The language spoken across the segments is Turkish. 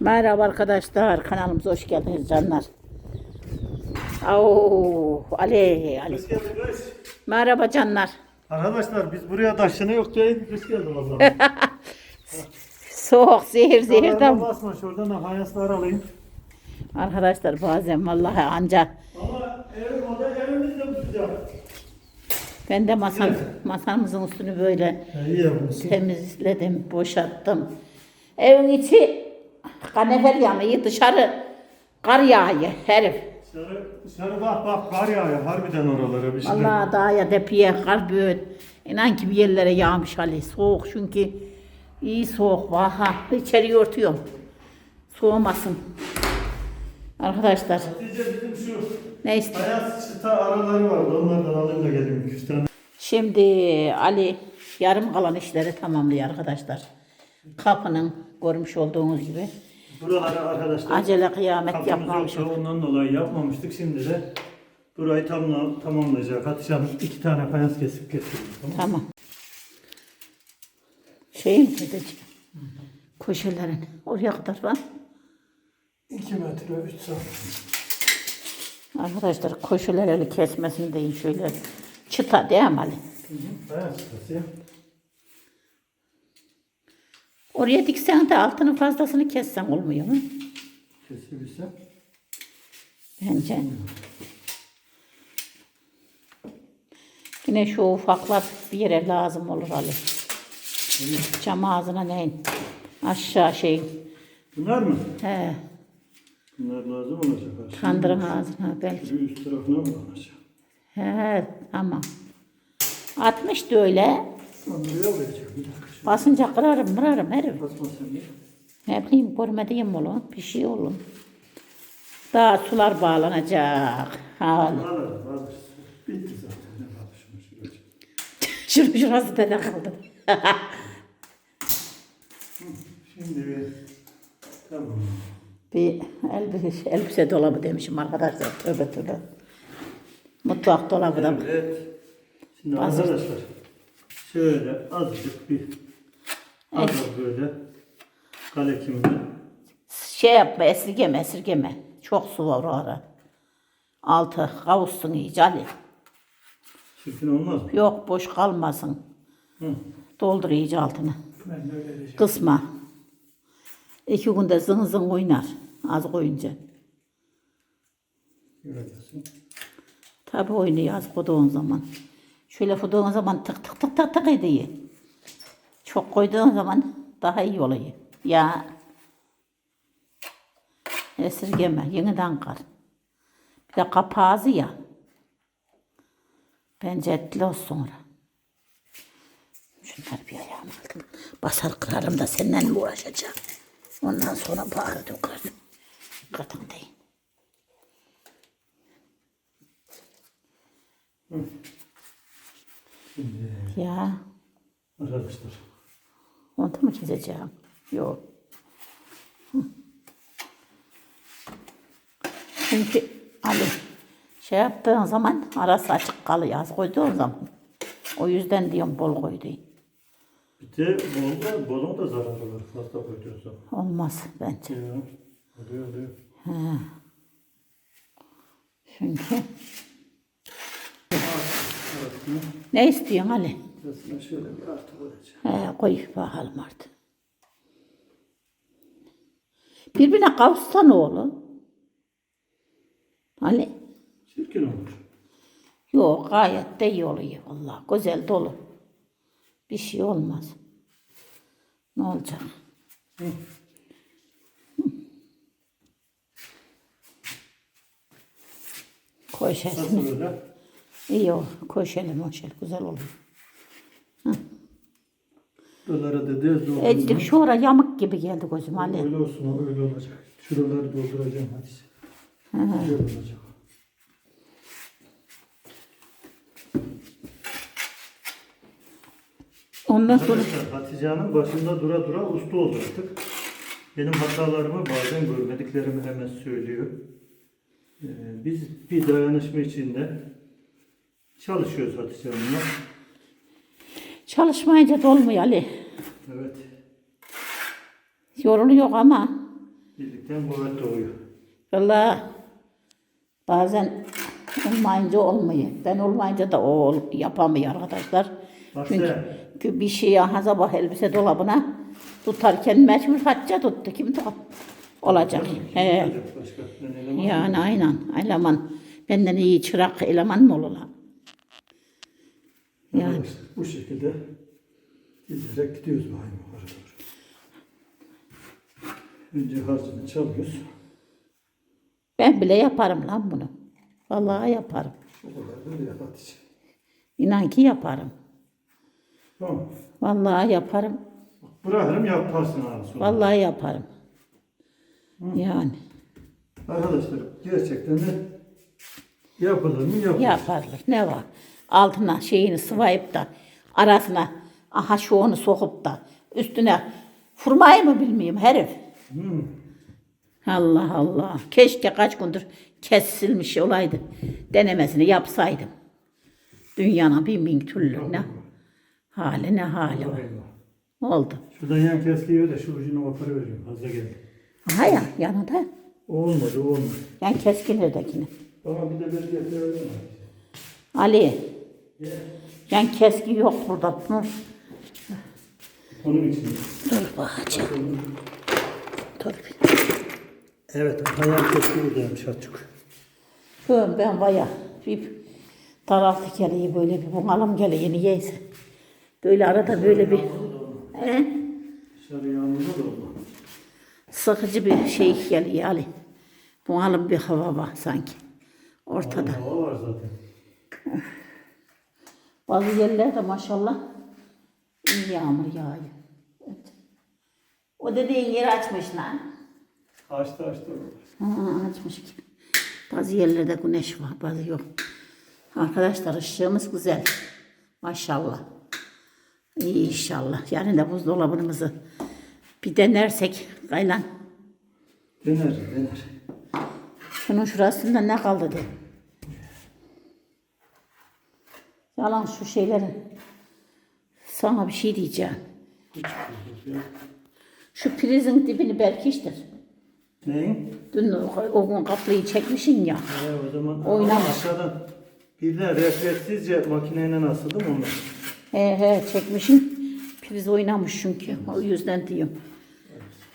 Merhaba arkadaşlar, kanalımıza hoş geldiniz canlar. Oo, Ali, Ali. Hoş. Merhaba canlar. Arkadaşlar biz buraya taşını yok diye hoş geldin vallahi. Soğuk, zehir, zehirden. basma şuradan fayanslar alayım. Arkadaşlar bazen vallahi anca Ama evim o da evimiz de bu sıcak. ben de masam, masamızın üstünü böyle İyi temizledim, boşalttım. Evin içi kanefer yanıyor, dışarı kar yağıyor herif. Dışarı, dışarı bak bak kar yağıyor harbiden oralara bir şey. Allah dağa depiye kar büyür. İnan ki bir yerlere yağmış Ali. Soğuk çünkü iyi soğuk var. Ha, içeriye örtüyorum. Soğumasın. Arkadaşlar Hatice bizim şu ne istiyor? fayans çıta araları vardı onlardan alayım da geleyim 200 tane. Şimdi Ali yarım kalan işleri tamamlıyor arkadaşlar. Kapının görmüş olduğunuz gibi. Buraları arkadaşlar Acele kıyamet kapımız yapmamışım. yoktu ondan dolayı yapmamıştık. Şimdi de burayı tamla, tamamlayacak. Hatice Hanım iki tane fayans kesip getirdim. Tamam. Tamam. Şey mi dedeciğim? Köşelerin oraya kadar var. 2 metre 3 santim. Arkadaşlar köşeleri kesmesini deyin şöyle. Çıta değil mi Ali? Fayans çıtası. Oraya diksen de altının fazlasını kessen olmuyor mu? Kesebilsem. Bence. Yine şu ufaklar bir yere lazım olur Ali. Cam ağzına neyin? Aşağı şey. Bunlar mı? He, Bunlar lazım olacak. Şimdi kandırın ağzına belki. şu üst tarafına mı alacak? He, tamam. 60 da öyle. Buraya alacak. Basınca kırarım mırarım bir. Ne bileyim görmediğim oğlum. Bir şey oğlum. Daha sular bağlanacak. Alır. Bitti zaten. Şunu şurası da kaldı. Şimdi bir... Tamam. bir elbise, elbise dolabı demişim arkadaşlar. Tövbe tövbe. Mutfak dolabı da. Evet. Şimdi arkadaşlar şöyle azıcık bir azıcık böyle kale kimde Şey yapma esirgeme esirgeme. Çok su var orada. Altı kavuşsun iyice Ali. çirkin olmaz mı? Yok boş kalmasın. Hı. Doldur iyice altını. Ben de öyle diyeceğim. Kısma. İki günde zın zın oynar. Az koyunca. Göreceğiz. Tabi oynuyor az koyduğun zaman. Şöyle koyduğun zaman tık tık tık tık tık ediyor. Çok koyduğun zaman daha iyi oluyor. Ya esirgeme yeniden kar. Bir de kapağızı ya. Bence etli olsun sonra. Şunları bir ayağıma aldım. Basar kırarım da seninle mi uğraşacağım? Ondan sonra bağırı dökersin. Kadın değil. Şimdi Ya arkadaşlar da mı keseceğim? Yok. Çünkü Ali şey yaptığın zaman arası açık kalıyor az koyduğun zaman. O yüzden diyorum bol koy diye. bir de bolun da, bolun da zararı var fazla koyduğun zaman. Olmaz bence. Ya, oluyor oluyor. Çünkü Arasına, ne istiyorsun Ali? Arasına şöyle bir artı koyacağım. He, koy bakalım artık. Birbirine kavuşsa ne olur? Ali? Çirkin olur. Yok gayet de iyi oluyor valla. Güzel dolu. Bir şey olmaz. Ne olacak? Hı. Koy Nasıl böyle? İyi o. Şöyle moşel. Güzel oluyor. Buralara da dez doldurun. Ecdik şu ara yamuk gibi geldi gözüm Ali. Öyle olsun öyle olacak. Şuraları dolduracağım hadi. Güzel olacak. Ondan sonra Hatice Hanım başında dura dura usta oldu artık. Benim hatalarımı bazen görmediklerimi hemen söylüyor. Ee, biz bir dayanışma içinde çalışıyoruz Hatice Hanım'la. çalışmayınca da olmuyor Ali. Evet. Yoruluyor ama Birlikten kuvvet doğuyor. Vallahi bazen olmayınca olmuyor. Ben olmayınca da o yapamıyor arkadaşlar. Bak Çünkü, bir şey sabah elbise dolabına tutarken mecbur Hatice tuttu. Kim tut? Olacak. He. Başka. Ben eleman Yani aynen. Eleman. Benden iyi çırak eleman mı olur? Yani. Arkadaşlar, bu şekilde dizerek gidiyoruz bakayım yukarı doğru. Önce harcını çalıyoruz. Ben bile yaparım lan bunu. Vallahi yaparım. O kadar da yap Hatice. İnan ki yaparım. Tamam. Vallahi yaparım. Bırakırım yaparsın abi sonra. Vallahi yaparım. Yani Arkadaşlar gerçekten de yapılır mı yapılır. yaparlar. Ne var? Altına şeyini sıvayıp da arasına aha şu onu sokup da üstüne fırmayı mı bilmiyorum herif. Hmm. Allah Allah. Keşke kaç gündür kesilmiş olaydı. Denemesini yapsaydım. Dünyanın bin bin türlü ne hali ne hali var. Oldu. Şuradan yan keskiyi ver de şu ucunu koparıveriyorum. Fazla geldi. Aha ya yanında. Olmadı olmadı. Yani keskirdekini. Bana bir de bir yapıyorum. Ali. Yani keski yok burada. Hı. Onun için. Dur bakacağım. Dur bir. Evet, yan keskiyi buradaymış açık. Şu ben baya bir taraflı geliyor böyle bir bunalım geliyor niyeyse. Böyle arada böyle bir he, Dışarı yağmurda da olma. sıkıcı bir şey geliyor Ali. Bunalım bir hava var sanki. Ortada. Hava var zaten. Bazı yerlerde maşallah iyi yağmur yağıyor. Evet. O dediğin yeri açmış lan. Açtı açtı. Ha, açmış ki. Bazı yerlerde güneş var, bazı yok. Arkadaşlar ışığımız güzel. Maşallah. İyi inşallah. Yarın da buzdolabımızı bir denersek kaylan. Dener dener. Şunun şurasında ne kaldı de. Yalan şu şeylerin. Sana bir şey diyeceğim. Şu prizin dibini belki iştir. Neyin? Dün o, o gün kapıyı çekmişsin ya. Ee, o zaman Oynamış. Aşağıdan birden refleksizce makineyle asıldım onu. He he çekmişim. Priz oynamış çünkü. O yüzden diyorum.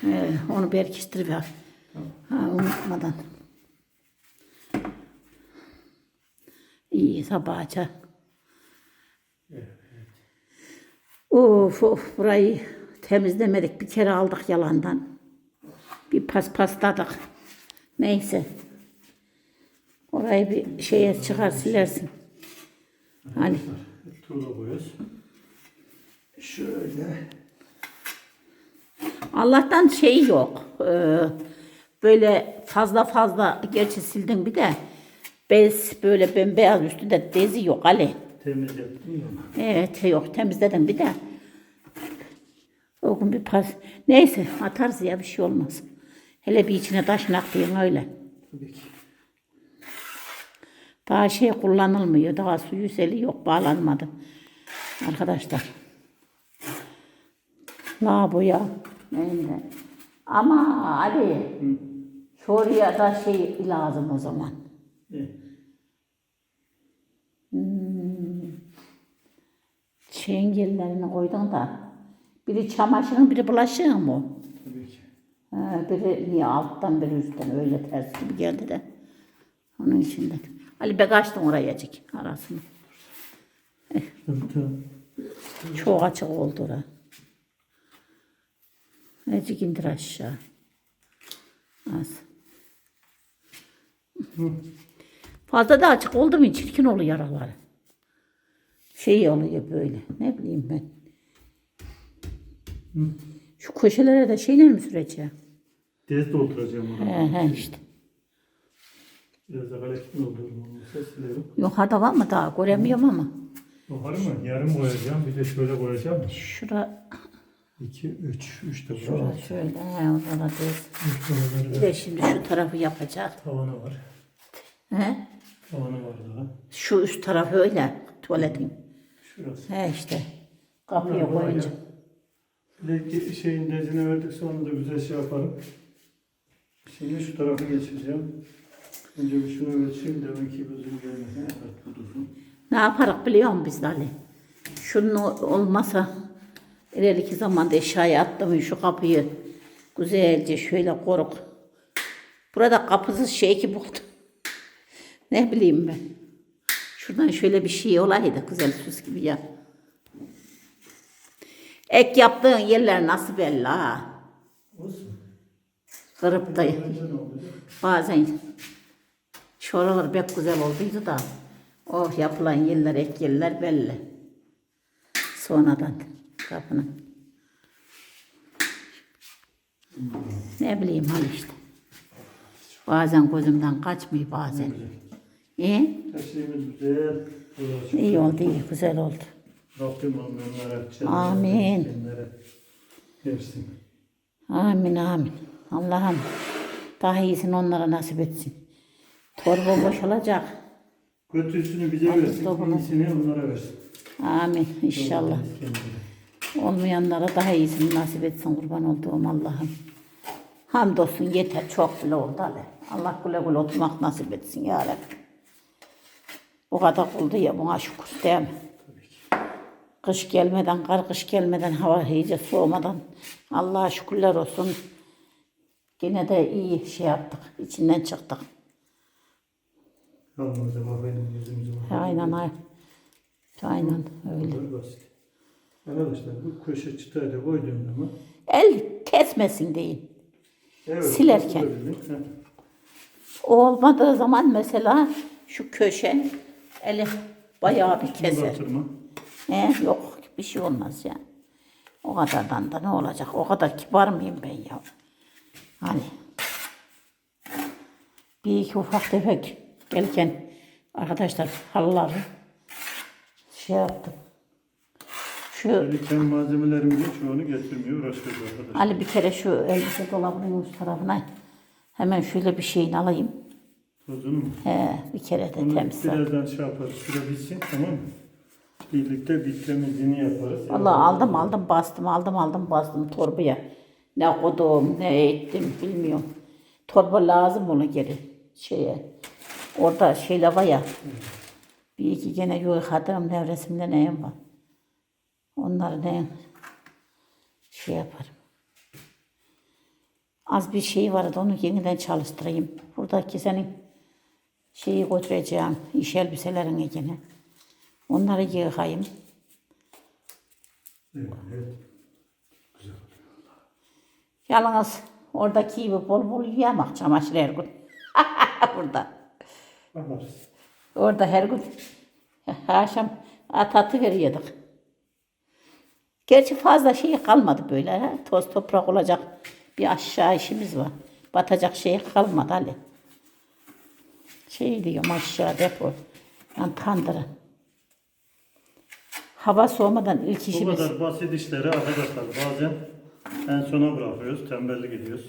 He, onu berkiştir ver. Ha, unutmadan. İyi sabahça. Of of burayı temizlemedik. Bir kere aldık yalandan. Bir paspasladık. Neyse. Orayı bir şeye çıkar silersin. Hani Tuğla koyuyoruz. Şöyle. Allah'tan şey yok. Ee, böyle fazla fazla gerçi sildim bir de bez böyle bembeyaz üstünde dezi yok Ali. Temiz yaptım ya onu. Evet yok temizledim bir de. O gün bir pas. Neyse atarız ya bir şey olmaz. Hele bir içine taş nakliyin öyle. Tabii ki. Daha şey kullanılmıyor. Daha su yüzeli yok bağlanmadı. Arkadaşlar. Lavaboya. Neyse. Ama Ali. Şuraya da şey lazım o zaman. İyi. Çengellerini koydun da. Biri çamaşırın biri bulaşığın mı? Tabii ki. Ha, biri niye alttan biri üstten öyle ters gibi geldi de. Onun için de. Ali be kaçtın oraya cik arasını. Tamam. Çok açık oldu ora. Azıcık indir aşağı. Az. Fazla da açık oldu mu çirkin oluyor yaraları. Şey oluyor böyle. Ne bileyim ben. Şu köşelere de şeyler mi süreceğim? Dez dolduracağım onu. He he işte. Biraz da kalektin doldururum onu. Sesliyorum. Yukarıda var mı daha göremiyorum ama. Yukarı mı? Yarım koyacağım. Bir de şöyle koyacağım. Şura, 2, 3. 3 de şura var. şöyle. He, orada da düz. 3 tane Bir de şimdi şu tarafı yapacağız. tavanı var. He? Tavanı var daha. Şu üst tarafı öyle tuvaletin. Şurası. He işte. Kapıya Buraya koyunca. Bir de şeyin dezini verdik sonra da güzel şey yaparım. Şimdi şu tarafı geçeceğim. Önce bir şunu ölçeyim demek ki bizim gelmesine evet bu dursun. Ne yaparak biliyor musun biz Ali? Şunun olmasa ileriki zamanda eşyayı attım şu kapıyı güzelce şöyle koruk. Burada kapısız şey gibi oldu. Ne bileyim ben. Şuradan şöyle bir şey olaydı güzel süs gibi ya. Ek yaptığın yerler nasıl belli ha? Olsun. Kırıp da bazen şuralar pek güzel olduydu da oh yapılan yerler ek yerler belli. Sonradan kapının. Ne bileyim hal işte. Bazen gözümden kaçmıyor bazen. İyi, Her şeyimiz güzel. İyi oldu iyi güzel oldu. Rabbim olmayanlara, cennet Amin. versin. Amin amin. Allah'ım daha iyisini onlara nasip etsin. Torba boşalacak. Kötüsünü bize Hadi versin, bakalım. iyisini onlara versin. Amin inşallah. Olmayanlara daha iyisini nasip etsin kurban olduğum Allah'ım. Hamdolsun yeter çok bile oldu Ali. Allah güle güle oturmak nasip etsin ya Rabbi. Bu kadar oldu ya buna şükür değil mi? Kış gelmeden, kar kış gelmeden, hava iyice soğumadan Allah'a şükürler olsun. Yine de iyi şey yaptık, içinden çıktık. Aynen aynen. Aynen öyle. Arkadaşlar bu köşe çıtayı da koyduğum zaman El kesmesin deyin. evet, Silerken. O olmadığı zaman mesela şu köşe eli bayağı bir keser. He, yok bir şey olmaz yani. O kadardan da ne olacak? O kadar kibar mıyım ben ya? Hani bir iki ufak tefek gelirken arkadaşlar halıları şey yaptım. Şu Gelirken malzemelerimizin çoğunu getirmiyor, uğraşıyoruz arkadaşlar. Ali bir kere şu elbise dolabının üst tarafına hemen şöyle bir şeyini alayım. Mu? He, bir kere de Bunu temiz. birazdan şey yaparız, bitsin tamam mı? Birlikte bir temizliğini yaparız. Vallahi aldım aldım bastım aldım aldım bastım torbaya. Ne koydum ne ettim bilmiyorum. Torba lazım ona geri şeye. Orada şeyle var ya. Bir iki gene yıkadım nevresimde neyim var. Onları ne şey yaparım. Az bir şey vardı onu yeniden çalıştırayım. Buradaki senin şeyi götüreceğim iş elbiselerini yine. Onları yıkayayım. Evet, evet. Yalnız oradaki gibi bol bol yiyemek çamaşır her gün. Burada. Bakarız. Orada her gün akşam at atı veriyorduk. Gerçi fazla şey kalmadı böyle. ha. Toz toprak olacak bir aşağı işimiz var. Batacak şey kalmadı Ali. Şey diyorum aşağı depo. Yani tandıra. Hava soğumadan ilk Bu işimiz. kadar basit işleri arkadaşlar bazen en sona bırakıyoruz, tembellik ediyoruz.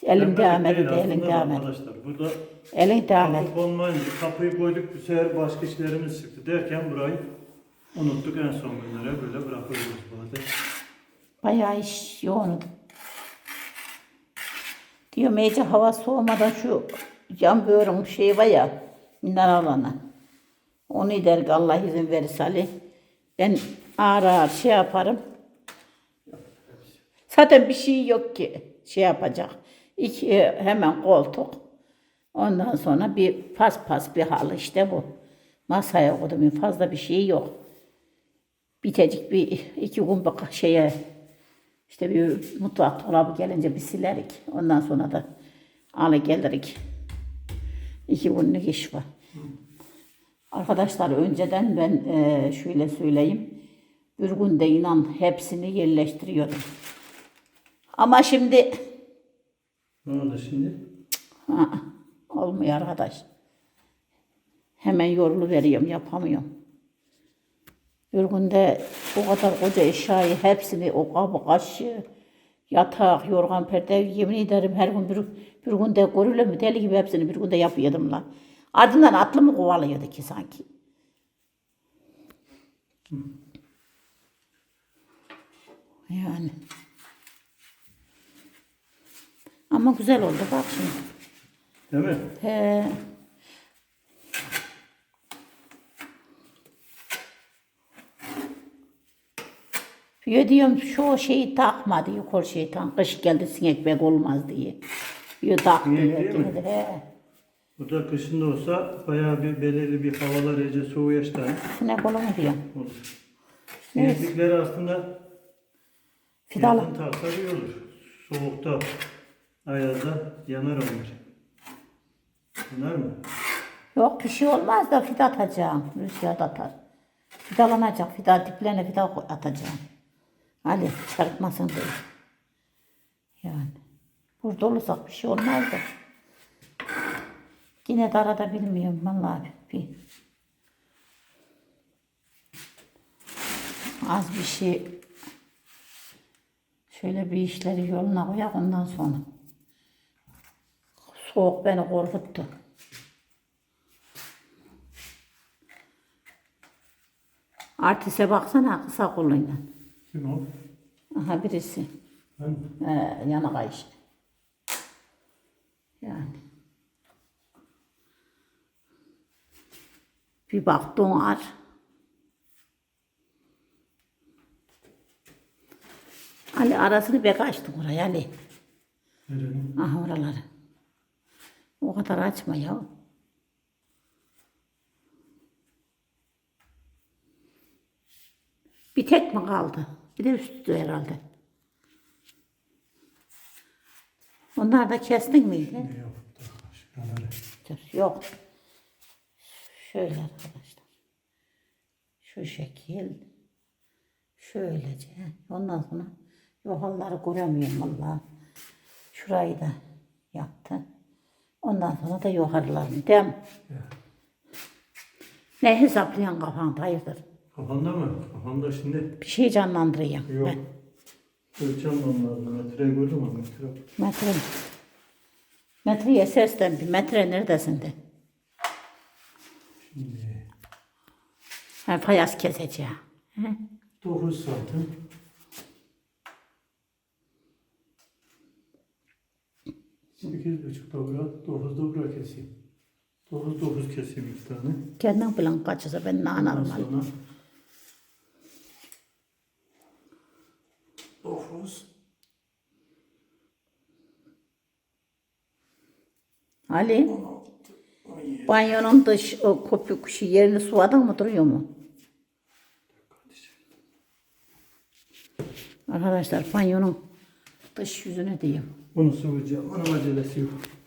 Tembellik devam aslında da devam ediyor. Arkadaşlar burada Elin devam et. kapı konmayınca kapıyı koyduk bu sefer başka işlerimiz çıktı derken burayı unuttuk en son günlere böyle bırakıyoruz bazen. Bayağı iş yoğundu. Diyorum iyice hava soğumadan şu yan böğrün şey var ya mineral alanı. Onu der ki Allah izin verirse Ali. Ben ağır ağır şey yaparım. Zaten bir şey yok ki şey yapacak. İki, e, hemen koltuk. Ondan sonra bir pas pas bir halı işte bu. Masaya koydum fazla bir şey yok. Bitecik bir iki gün bak şeye işte bir mutfak dolabı gelince bir silerik. Ondan sonra da alı gelirik. İki günlük iş var. Arkadaşlar önceden ben eee, şöyle söyleyeyim. Bir günde inan hepsini yerleştiriyordum. Ama şimdi Ne oldu şimdi? Aa, olmuyor arkadaş. Hemen yorulu veriyorum, yapamıyorum. Bir günde o kadar koca eşyayı hepsini, o kabı, kaşığı, yatak, yorgan, perde, yemin ederim her gün bir, bir günde görülür mü deli gibi hepsini bir günde yapıyordum lan. Ardından aklımı kovalıyordu ki sanki. Yani. Ama güzel oldu bak şimdi. Değil mi? He. Yo diyorum şu şeyi takma diyor kol şeytan. Kış geldi sinek bek olmaz diye. Yo tak diyor. değil mi? diyor. He. Bu da kışında olsa bayağı bir belirli bir havalar iyice soğuyaçtan Sinek olur mu diyor. olur. Evet. Sineklikleri aslında Fidan. yazın taksa iyi olur. Soğukta, ayazda yanar onlar. Yanar mı? Yok bir şey olmaz da fida atacağım. Rüzgar da atar. Fidalanacak. Fida diplerine fida atacağım. Ali çarpmasın diye. Yani. Burada olursak bir şey olmaz da. Yine de arada bilmiyorum vallahi bir. Az bir şey şöyle bir işleri yoluna koyak ondan sonra. Soğuk beni korkuttu. Artiste baksana kısa kolluyla. Kim o? Aha birisi. Ben He, yana kayış. Yani. Bir bak donar. Ali arasını bek açtı oraya Ali. Nerenin? Aha oraları. O kadar açma ya. Bir tek mi kaldı? Bir de üstü herhalde. Onlar da kestin? Ne? Şuraları. Dur, Yok. Şöyle arkadaşlar. Şu şekil. Şöylece. Ondan sonra yuhalları göremiyorum vallahi. Şurayı da yaptı. Ondan sonra da yukarılarını. Değil mi? Ne hesaplayan kafanda hayırdır? Kafanda mı? Kafamda şimdi Bir şey canlandırayım. yok. Ben. Ölçemem lazım. Metre gördüm ama metre. Metre. Metreye seslen bir. Metre neredesin de? Şimdi Ha, fayas keseceğim. He? 9 santim. Sekiz buçuk dobra, dokuz dobra keseyim. Dokuz dokuz keseyim iki tane. Kendin plan kaçırsa ben ne Ondan anarım Ali. sonra dokuz. Ali, banyonun dış o köpük şu yerini suladın mı duruyor mu? Arkadaşlar banyonun dış yüzünü diyeyim. Bunu sıvayacağım. Onun acelesi yok.